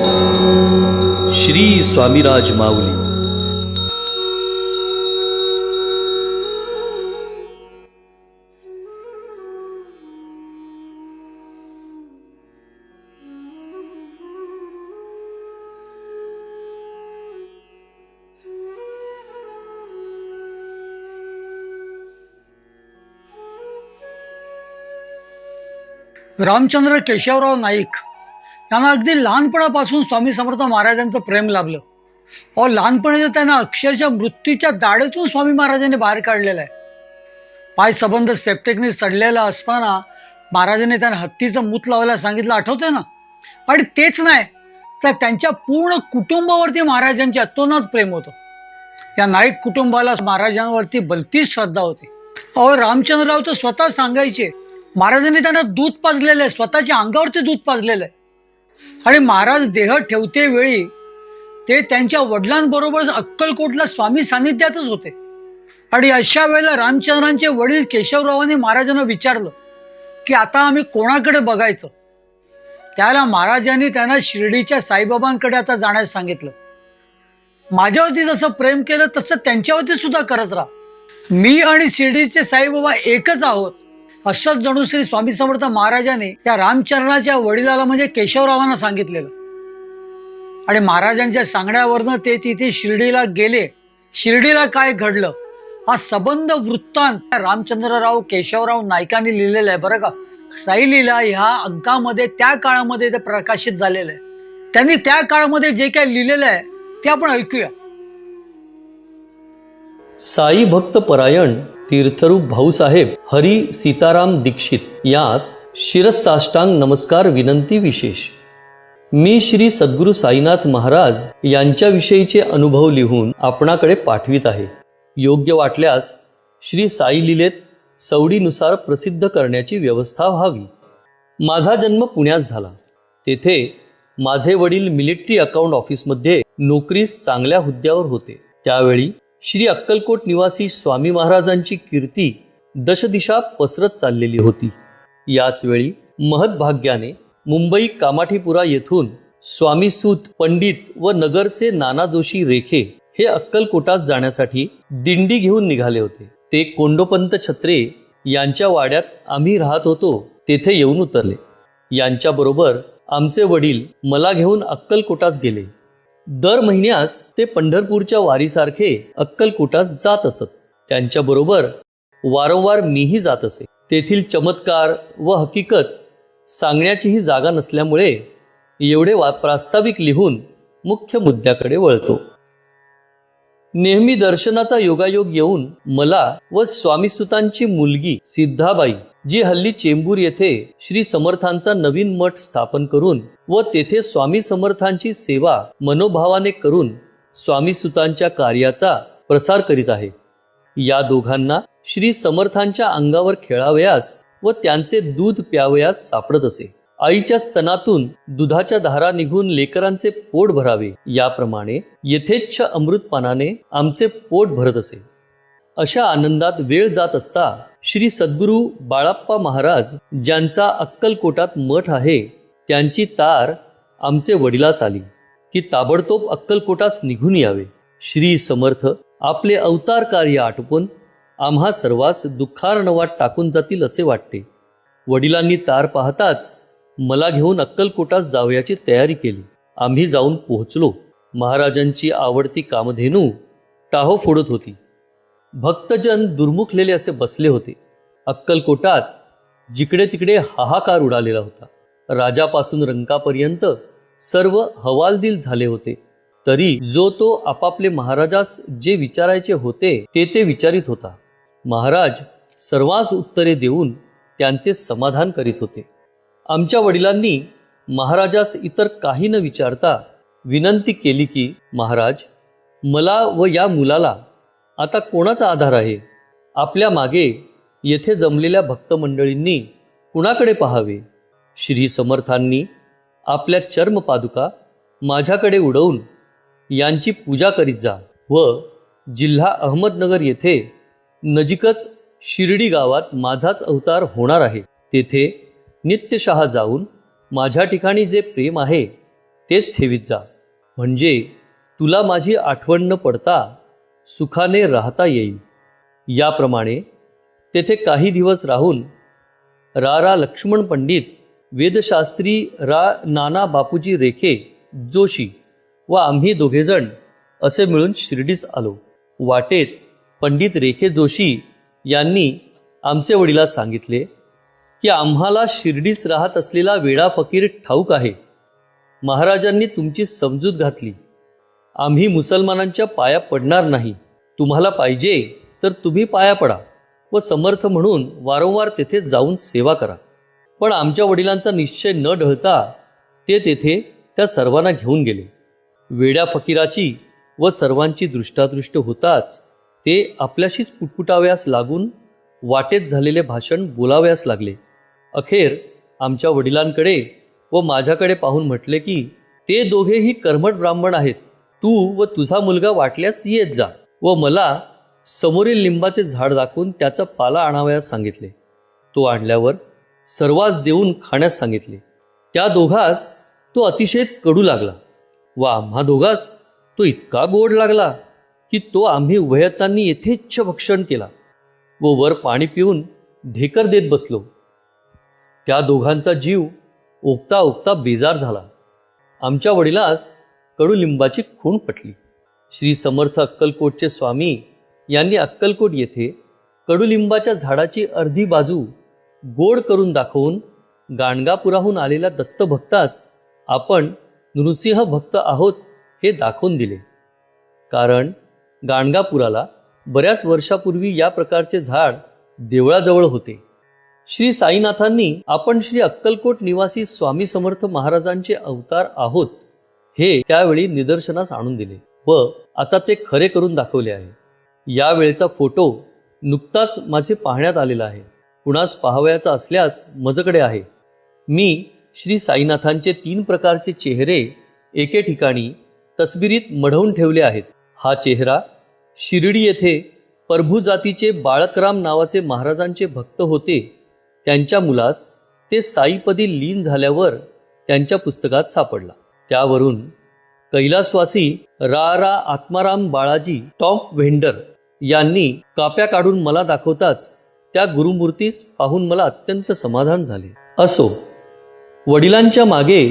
श्री स्वामीराज माऊली. रामचंद्र केशवराव नाईक. त्यांना अगदी लहानपणापासून स्वामी समर्थ महाराजांचं प्रेम लाभलं. अहो लहानपणी त्यांना अक्षरशः मृत्यूच्या दाढेतून स्वामी महाराजांनी बाहेर काढलेलं आहे. पाय संबंध सेप्टेकने सडलेला असताना महाराजांनी त्यांना हत्तीचं मूत लावायला सांगितलं आठवतंय ना? आणि तेच नाही तर त्यांच्या पूर्ण कुटुंबावरती महाराजांचे अतोनात प्रेम होतं. या नाईक कुटुंबाला महाराजांवरती भलतीच श्रद्धा होती. अहो रामचंद्रराव तर स्वतः सांगायचे महाराजांनी त्यांना दूध पाजलेलं आहे स्वतःच्या अंगावरती दूध पाजलेलं आहे. आणि महाराज देह ठेवते वेळी ते त्यांच्या वडिलांबरोबर अक्कलकोटला स्वामी सानिध्यातच होते. आणि अशा वेळेला रामचंद्रांचे वडील केशवरावांनी महाराजांना विचारलं की आता आम्ही कोणाकडे बघायचं? त्याला महाराजांनी त्यांना शिर्डीच्या साईबाबांकडे आता जाण्यास सांगितलं. माझ्यावरती जसं प्रेम केलं तसं त्यांच्यावरती सुद्धा करत राहा. मी आणि शिर्डीचे साईबाबा एकच आहोत. असंच जणू श्री स्वामी समर्थ महाराजांनी त्या रामचरणाच्या वडिलाला म्हणजे केशवरावांना सांगितलेलं. आणि महाराजांच्या सांगण्यावरनं ते तिथे शिर्डीला गेले. शिर्डीला काय घडलं? हा सबंध वृत्तांत रामचंद्रराव केशवराव नायकांनी लिहिलेला आहे बरं का. साई लीला ह्या अंकामध्ये त्या काळामध्ये ते प्रकाशित झालेलं आहे. त्यांनी त्या काळामध्ये जे काय लिहिलेलं आहे ते आपण ऐकूया. साई भक्त परायण तीर्थरूप भाऊसाहेब हरी सीताराम दीक्षित यास शिरसाष्टांग नमस्कार विनंती विशेष. मी श्री सद्गुरू साईनाथ महाराज यांच्याविषयीचे अनुभव लिहून आपणाकडे पाठवित आहे. योग्य वाटल्यास श्री साई लिलेत सवडीनुसार प्रसिद्ध करण्याची व्यवस्था व्हावी. माझा जन्म पुण्यात झाला. तेथे माझे वडील मिलिटरी अकाउंट ऑफिसमध्ये नोकरीस चांगल्या हुद्द्यावर होते. त्यावेळी श्री अक्कलकोट निवासी स्वामी महाराजांची कीर्ती दशदिशा पसरत चाललेली होती. याचवेळी महद्भाग्याने मुंबई कामाठीपुरा येथून स्वामीसूत पंडित व नगरचे नाना जोशी रेखे हे अक्कलकोटात जाण्यासाठी दिंडी घेऊन निघाले होते. ते कोंडोपंत छत्रे यांच्या वाड्यात आम्ही राहत होतो तेथे येऊन उतरले. यांच्याबरोबर आमचे वडील मला घेऊन अक्कलकोटास गेले. दर महिन्यास ते पंढरपूरच्या वारीसारखे अक्कलकोटात जात असत. त्यांच्याबरोबर वारंवार मीही जात असे. तेथील चमत्कार व हकीकत सांगण्याचीही जागा नसल्यामुळे एवढे वा प्रास्ताविक लिहून मुख्य मुद्द्याकडे वळतो. नेहमी दर्शनाचा योगायोग येऊन मला व स्वामीसुतांची मुलगी सिद्धाबाई जी हल्ली चेंबूर येथे श्री समर्थांचा नवीन मठ स्थापन करून व तेथे स्वामी समर्थांची सेवा मनोभावाने करून स्वामीसुतांच्या कार्याचा प्रसार करीत आहे. या दोघांना श्री समर्थांच्या अंगावर खेळावयास व त्यांचे दूध प्यावयास सापडत असे. आईच्या स्तनातून दुधाच्या धारा निघून लेकरांचे पोट भरावे. याप्रमाणे यथेच्छ अमृतपानाने आमचे पोट भरत असे. अशा आनंदात वेळ जात असता श्री सद्गुरू बाळाप्पा महाराज ज्यांचा अक्कलकोटात मठ आहे त्यांची तार आमचे वडिलास आली. की ताबडतोब अक्कलकोटास निघून यावे. श्री समर्थ आपले अवतार कार्य आटोपून आम्हा सर्वांस दुःखार्णवात टाकून जातील असे वाटते. वडिलांनी तार पाहताच मला घेऊन अक्कलकोटात जावयाची तयारी केली. आम्ही जाऊन पोहोचलो. महाराजांची आवडती कामधेनू टाहो फोडत होती. भक्तजन दुर्मुखलेले असे बसले होते. अक्कलकोटात जिकडे तिकडे हाहाकार उडालेला होता. राजापासून रंकापर्यंत सर्व हवालदिल झाले होते. तरी जो तो आपापले महाराजास जे विचारायचे होते ते ते विचारित होता. महाराज सर्वांस उत्तरे देऊन त्यांचे समाधान करीत होते. आमच्या वडिलांनी महाराजास इतर काही न विचारता विनंती केली की महाराज मला व या मुलाला आता कोणाचा आधार आहे? आपल्या मागे येथे जमलेल्या भक्तमंडळींनी कुणाकडे पाहावे? श्री समर्थांनी आपल्या चर्मपादुका माझ्याकडे उडवून यांची पूजा करीत जा व जिल्हा अहमदनगर येथे नजीकच शिर्डी गावात माझाच अवतार होणार आहे. तेथे नित्यशहा जाऊन माझ्या ठिकाणी जे प्रेम आहे तेच ठेवीत जा. म्हणजे तुला माझी आठवण न पडता सुखाने राहता येईल. याप्रमाणे तेथे काही दिवस राहून रा रा लक्ष्मण पंडित वेदशास्त्री रा नाना बापूजी रेखे जोशी व आम्ही दोघेजण असे मिळून शिर्डीस आलो. वाटेत पंडित रेखे जोशी यांनी आमचे वडिलास सांगितले की आम्हाला शिर्डीस राहत असलेला वेडा फकीर ठाऊक आहे. महाराजांनी तुमची समजूत घातली. आम्ही मुसलमानांच्या पाया पडणार नाही. तुम्हाला पाहिजे तर तुम्ही पाया पडा व समर्थ म्हणून वारंवार तेथे जाऊन सेवा करा. पण आमच्या वडिलांचा निश्चय न ढळता ते तेथे त्या सर्वांना घेऊन गेले. वेड्या फकीराची व सर्वांची दृष्टादृष्ट होताच ते आपल्याशीच पुटपुटाव्यास लागून वाटेत झालेले भाषण बोलाव्यास लागले. अखेर आमच्या वडिलांकडे व माझ्याकडे पाहून म्हटले की ते दोघेही कर्मट ब्राह्मण आहेत. तू व तुझा मुलगा वाटल्यास येत जा व मला समोरील लिंबाचे झाड दाखवून त्याचा पाला आणावयास सांगितले. तो आणल्यावर सर्वांस देऊन खाण्यास सांगितले. त्या दोघास तो अतिशय कडू लागला व आम्हा दोघास तो इतका गोड लागला की तो आम्ही उभयतांनी यथेच्छ भक्षण केला व वर पाणी पिऊन ढेकर देत बसलो. त्या दोघांचा जीव ओकता ओकता बेजार झाला. आमच्या वडिलास कडुलिंबाची खूण पटली. श्री समर्थ अक्कलकोटचे स्वामी यांनी अक्कलकोट येथे कडुलिंबाच्या झाडाची अर्धी बाजू गोड करून दाखवून गाणगापुराहून आलेल्या दत्तभक्तास आपण नृसिंह भक्त आहोत हे दाखवून दिले. कारण गाणगापुराला बऱ्याच वर्षापूर्वी या प्रकारचे झाड देवळाजवळ होते. श्री साईनाथांनी आपण श्री अक्कलकोट निवासी स्वामी समर्थ महाराजांचे अवतार आहोत. हे त्यावेळी निदर्शनास आणून दिले व आता ते खरे करून दाखवले आहे. यावेळेचा फोटो नुकताच माझे पाहण्यात आलेला आहे. कुणास पाहावयाचा असल्यास मजकडे आहे. मी श्री साईनाथांचे तीन प्रकारचे चेहरे एके ठिकाणी तस्बिरीत मढवून ठेवले आहेत. हा चेहरा शिर्डी येथे प्रभू जातीचे बाळकराम नावाचे महाराजांचे भक्त होते. त्यांच्या मुलास ते साईपदी लीन झाल्यावर त्यांच्या पुस्तकात सापडला. त्यावरून कैलासवासी रा रा आत्माराम बाळाजी टॉम व्हेंडर यांनी काप्या काढून मला दाखवताच त्या गुरुमूर्तीस पाहून मला अत्यंत समाधान झाले. असो वडिलांच्या मागे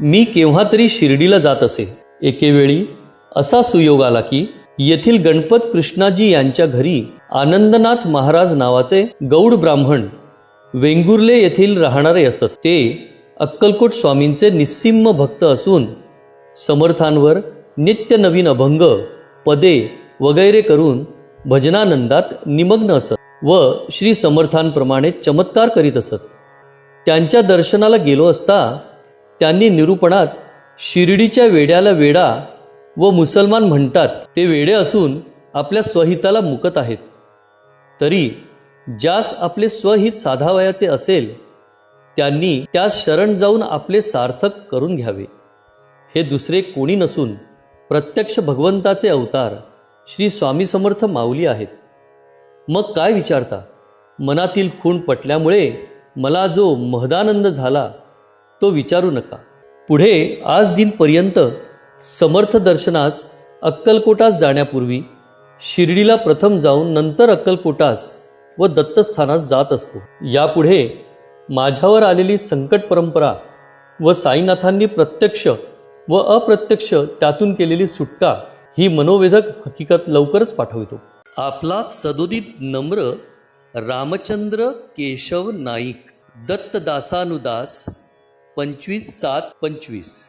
मी केव्हा तरी शिर्डीला जात असे. एकेवेळी असा सुयोग आला की येथील गणपत कृष्णाजी यांच्या घरी आनंदनाथ महाराज नावाचे गौड ब्राह्मण वेंगुर्ले येथील राहणारे असत. ते अक्कलकोट स्वामींचे निस्सिम्म भक्त असून समर्थांवर नित्य नवीन अभंग पदे वगैरे करून भजनानंदात निमग्न असत व श्री समर्थांप्रमाणे चमत्कार करीत असत. त्यांच्या दर्शनाला गेलो असता त्यांनी निरूपणात शिर्डीच्या वेड्याला वेडा व मुसलमान म्हणतात ते वेडे असून आपल्या स्वहिताला मुकत आहेत. तरी ज्यास आपले स्वहित साधावयाचे असेल त्यांनी त्यास शरण जाऊन आपले सार्थक करून घ्यावे. हे दुसरे कोणी नसून प्रत्यक्ष भगवंताचे अवतार श्री स्वामी समर्थ माऊली आहेत. मग काय विचारता? मनातील खूण पटल्यामुळे मला जो महदानंद झाला तो विचारू नका. पुढे आज दिनपर्यंत समर्थ दर्शनास अक्कलकोटास जाण्यापूर्वी शिर्डीला प्रथम जाऊन नंतर अक्कलकोटास व दत्तस्थानास जात असतो. यापुढे माझ्यावर आलेली संकट परंपरा व साईनाथांनी प्रत्यक्ष व अप्रत्यक्ष त्यातून केलेली सुटका ही मनोवेधक हकीकत लवकरच पाठवितो. आपला सदोदित नम्र रामचंद्र केशव नाईक दत्तदासानुदास पंचवीस सात पंचवीस.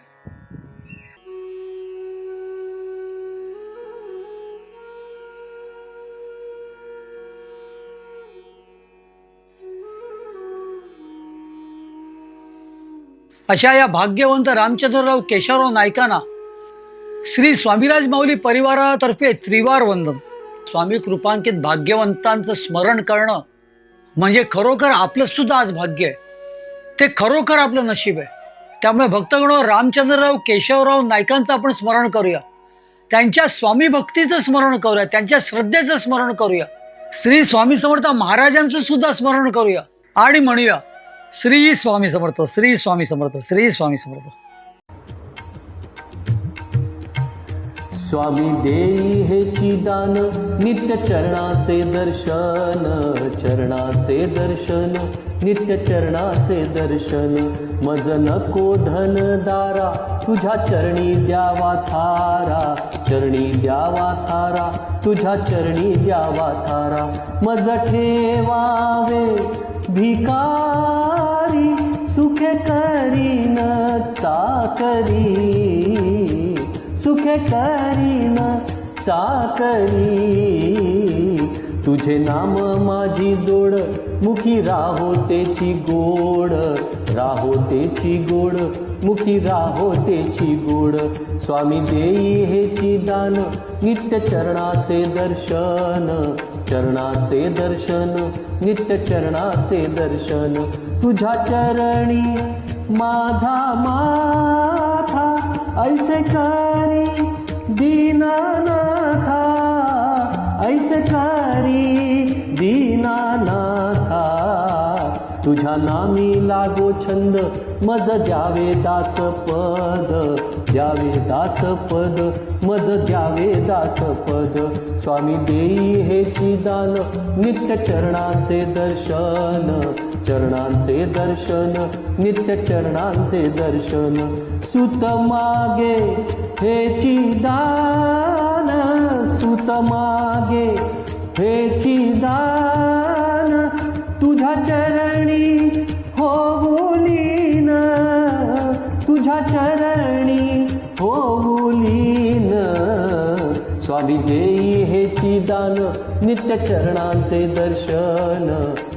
अशा या भाग्यवंत रामचंद्रराव केशवराव नायकांना श्री स्वामीराज माऊली परिवारातर्फे त्रिवार वंदन. स्वामी कृपांकित भाग्यवंतांचं स्मरण करणं म्हणजे खरोखर आपलं सुद्धा आज भाग्य आहे. ते खरोखर आपलं नशीब आहे. त्यामुळे भक्तगण रामचंद्रराव केशवराव नायकांचं आपण स्मरण करूया. त्यांच्या स्वामी भक्तीचं स्मरण करूया. त्यांच्या श्रद्धेचं स्मरण करूया. श्री स्वामी समर्थ महाराजांचं सुद्धा स्मरण करूया. आणि म्हणूया श्री स्वामी समर्थ श्री स्वामी समर्थ श्री स्वामी समर्थ. स्वामी देई हे चिदान नित्य चरणाचे दर्शन चरणाचे दर्शन नित्य चरणाचे दर्शन. मज नको धन दारा तुझ्या चरणी द्यावा थारा. चरणी द्यावा थारा तुझ्या चरणी द्यावा थारा. मज ठेवावे भिकारी सुखे करीन चाकरी सुखे करीन चाकरी। तुझे नाम माझी जोड मुखी राहो तेची गोड राहो तेची गोड मुखी राहो तेची गोड। स्वामी देई हेची दान नित्य चरणाचे दर्शन। चरणाचे दर्शन नित्य चरणाचे दर्शन. तुझ्या चरणी माझा माथा ऐसे करी दीनानाथा. ऐसे करी दीनानाथा. तुझ्या नामी लागो छंद मज द्यावे दास पद द्यावे दास पद मज द्यावे दास पद. स्वामी देई हे दान नित्य चरणांचे दर्शन. चरणांचे दर्शन नित्य चरणांचे दर्शन. सुत मागे हे दान सुत मागे हे दान तुझ्या चरणी होऊ तुझ्या चरणी होऊलीन स्वामी देई हे दान नित्य चरणांचे दर्शन.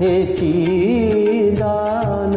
हेची दान